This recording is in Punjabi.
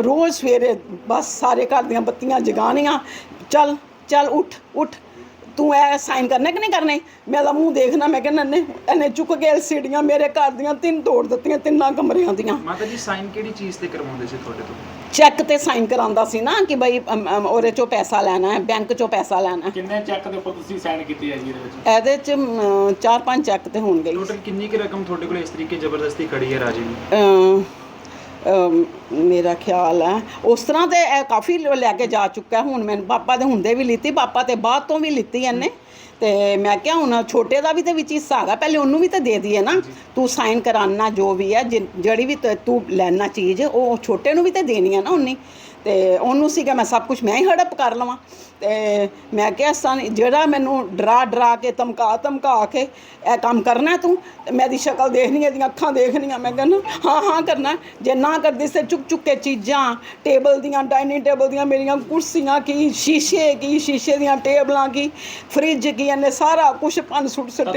ਰੋਜ਼ ਸਵੇਰੇ ਬਸ ਸਾਰੇ ਘਰ ਦੀਆਂ ਬੱਤੀਆਂ ਜਗਾਉਣੀਆਂ। ਚੱਲ ਚੱਲ ਉੱਠ ਉੱਠ। ਤੂੰ ਐ ਸਾਈਨ ਕਰਨੇ ਕਿ ਨਹੀਂ ਕਰਨੇ? ਮੈਂ ਤਾਂ ਮੂੰਹ ਦੇਖਣਾ ਮੈਂ ਕਹਿੰਦਾ ਨੇ ਇਹਨੇ ਚੁੱਕ ਕੇ ਐਲਸੀਡੀਆਂ ਮੇਰੇ ਘਰ ਦੀਆਂ ਤਿੰਨ ਤੋੜ ਦਿੱਤੀਆਂ ਤਿੰਨਾਂ ਕਮਰਿਆਂ ਦੀਆਂ। ਮਾਤਾ ਜੀ ਸਾਈਨ ਕਿਹੜੀ ਚੀਜ਼ ਤੇ ਕਰਵਾਉਂਦੇ ਸੀ ਤੁਹਾਡੇ ਤੋਂ? ਚੈੱਕ ਤੇ ਸਾਈਨ ਕਰਾਉਂਦਾ ਸੀ ਨਾ ਕਿ ਬਈ ਅਮ, ਅਮ, ਉਹਦੇ ਚੋਂ ਪੈਸਾ ਲੈਣਾ ਹੈ ਬੈਂਕ ਚੋਂ ਪੈਸਾ ਲੈਣਾ ਹੈ। ਕਿੰਨੇ ਚੈੱਕ ਦੇ ਉੱਪਰ ਤੁਸੀਂ ਸਾਈਨ ਕੀਤੀ ਹੈ ਜੀ ਇਹਦੇ ਵਿੱਚ? ਇਹਦੇ ਚ ਅਮ, ਚਾਰ ਪੰਜ ਚੈੱਕ ਤੇ ਹੋਣਗੇ ਹੀ। ਟੋਟਲ ਕਿੰਨੀ ਕੁ ਰਕਮ ਤੁਹਾਡੇ ਕੋਲ ਇਸ ਤਰੀਕੇ ਜ਼ਬਰਦਸਤੀ ਖੜੀ ਹੈ ਰਾਜੇ ਨੂੰ ਅਮ, ਮੇਰਾ ਖਿਆਲ ਹੈ। ਉਸ ਤਰ੍ਹਾਂ ਤੇ ਇਹ ਕਾਫੀ ਲ- ਕੇ ਜਾ ਚੁੱਕਾ ਹੈ। ਹੁਣ ਮੈਨੂੰ ਪਾਪਾ ਦੇ ਹੁੰਦੇ ਵੀ ਲਿੱਤੀ ਪਾਪਾ ਤੇ ਬਾਅਦ ਤੋਂ ਵੀ ਲਿੱਤੀ ਇਹਨੇ। ਤੇ ਮੈਂ ਕਿਹਾ ਹੁਣ ਛੋਟੇ ਦਾ ਵੀ ਤੇ ਵਿੱਚ ਹਿੱਸਾ ਹੈਗਾ ਪਹਿਲੇ ਉਹਨੂੰ ਵੀ ਤਾਂ ਦੇ ਦਈਏ ਨਾ। ਤੂੰ ਸਾਈਨ ਕਰਾਨਾ ਜੋ ਵੀ ਹੈ ਜਿਹੜੀ ਵੀ ਤ- ਲੈਣਾ ਚੀਜ਼ ਉਹ ਛੋਟੇ ਨੂੰ ਵੀ ਤੇ ਦੇਣੀ ਹੈ ਨਾ ਉਹਨੇ। ਤੇ ਉਹਨੂੰ ਸੀਗਾ ਮੈਂ ਸਭ ਕੁਝ ਮੈਂ ਹੀ ਹੜਪ ਕਰ ਲਵਾਂ। ਤੇ ਮੈਂ ਕਿਹਾ ਸਨ ਜਿਹੜਾ ਮੈਨੂੰ ਡਰਾ ਡਰਾ ਕੇ ਧਮਕਾ ਧਮਕਾ ਕੇ ਇਹ ਕੰਮ ਕਰਨਾ ਤੂੰ ਮੈਂ ਦੀ ਸ਼ਕਲ ਦੇਖਣੀ ਇਹਦੀਆਂ ਅੱਖਾਂ ਦੇਖਣੀਆਂ। ਮੈਂ ਕਹਿੰਦਾ ਹਾਂ ਹਾਂ ਕਰਨਾ। ਜੇ ਨਾ ਕਰਦੀ ਤੇ ਚੁੱਕ ਚੁੱਕ ਕੇ ਚੀਜ਼ਾਂ, ਟੇਬਲ ਦੀਆਂ ਡਾਈਨਿੰਗ ਟੇਬਲ ਦੀਆਂ, ਮੇਰੀਆਂ ਕੁਰਸੀਆਂ ਕੀ, ਸ਼ੀਸ਼ੇ ਕੀ, ਸ਼ੀਸ਼ੇ ਦੀਆਂ ਟੇਬਲਾਂ ਕੀ, ਫ੍ਰਿਜ ਕੀ ਇਹਨੇ ਸਾਰਾ ਕੁਝ ਪੰਨ ਸੁੱਟ ਸੁੱਟ